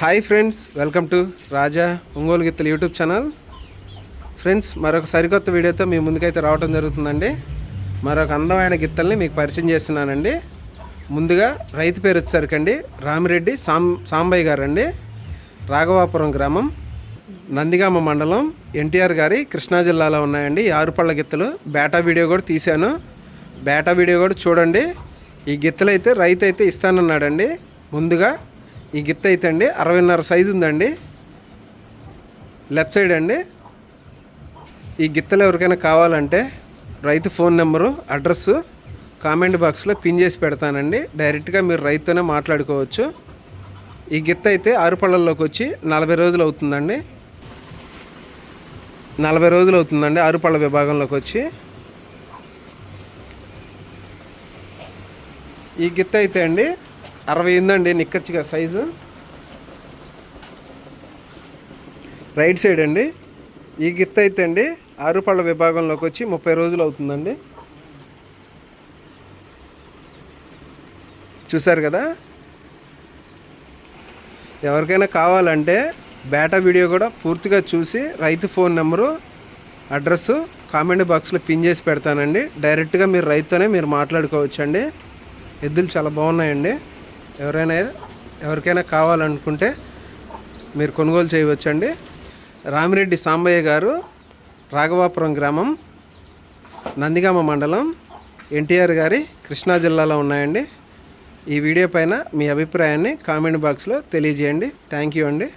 Hi friends welcome to Raja Ongole గిత్తలు YouTube channel friends మరొక సరికొత్త వీడియోతో మీ ముందుకైతే రావడం జరుగుతుందండి. మరొక అందమైన గిత్తల్ని మీకు పరిచయం చేస్తున్నానండి. ముందుగా రైతు పేరు వచ్చేసరికండి రామిరెడ్డి సాం సాంబయ్య గారు అండి రాఘవాపురం గ్రామం నందిగామ మండలం ఎన్టీఆర్ గారి కృష్ణా జిల్లాలో ఉన్నాయండి. ఈ ఆరుపళ్ళ గిత్తలు బేటా వీడియో కూడా తీశాను. బేటా వీడియో కూడా చూడండి. ఈ గిత్తలు అయితే రైతు అయితే ఇస్తానన్నాడండి. ముందుగా ఈ గిత్త అయితే అండి అరవైన్నర సైజు ఉందండి. లెఫ్ట్ సైడ్ అండి. ఈ గిత్తలు ఎవరికైనా కావాలంటే రైతు ఫోన్ నెంబరు అడ్రస్ కామెంట్ బాక్స్లో పిన్ చేసి పెడతానండి. డైరెక్ట్గా మీరు రైతుతోనే మాట్లాడుకోవచ్చు. ఈ గిత్త అయితే ఆరుపళ్ళల్లోకి వచ్చి నలభై రోజులు అవుతుందండి. నలభై రోజులు అవుతుందండి ఆరుపళ్ళ విభాగంలోకి వచ్చి. ఈ గిత్త అయితే అండి అరవై ఉందండి నిక్కచ్చిగా సైజు. రైట్ సైడ్ అండి. ఈ గిత్త అయితే అండి ఆరుపళ్ళ విభాగంలోకి వచ్చి ముప్పై రోజులు అవుతుందండి. చూసారు కదా? ఎవరికైనా కావాలంటే బేటా వీడియో కూడా పూర్తిగా చూసి రైతు ఫోన్ నెంబరు అడ్రస్ కామెంట్ బాక్స్లో పిన్ చేసి పెడతానండి. డైరెక్ట్గా మీరు రైతుతోనే మీరు మాట్లాడుకోవచ్చండి. ఎద్దులు చాలా బాగున్నాయండి. ఎవరైనా ఎవరికైనా కావాలనుకుంటే మీరు కొనుగోలు చేయవచ్చండి. రామిరెడ్డి సాంబయ్య గారు రాఘవాపురం గ్రామం నందిగామ మండలం ఎన్టీఆర్ గారి కృష్ణా జిల్లాలో ఉన్నాయండి. ఈ వీడియో పైన మీ అభిప్రాయాన్ని కామెంట్ బాక్స్లో తెలియజేయండి. థ్యాంక్ యూ అండి.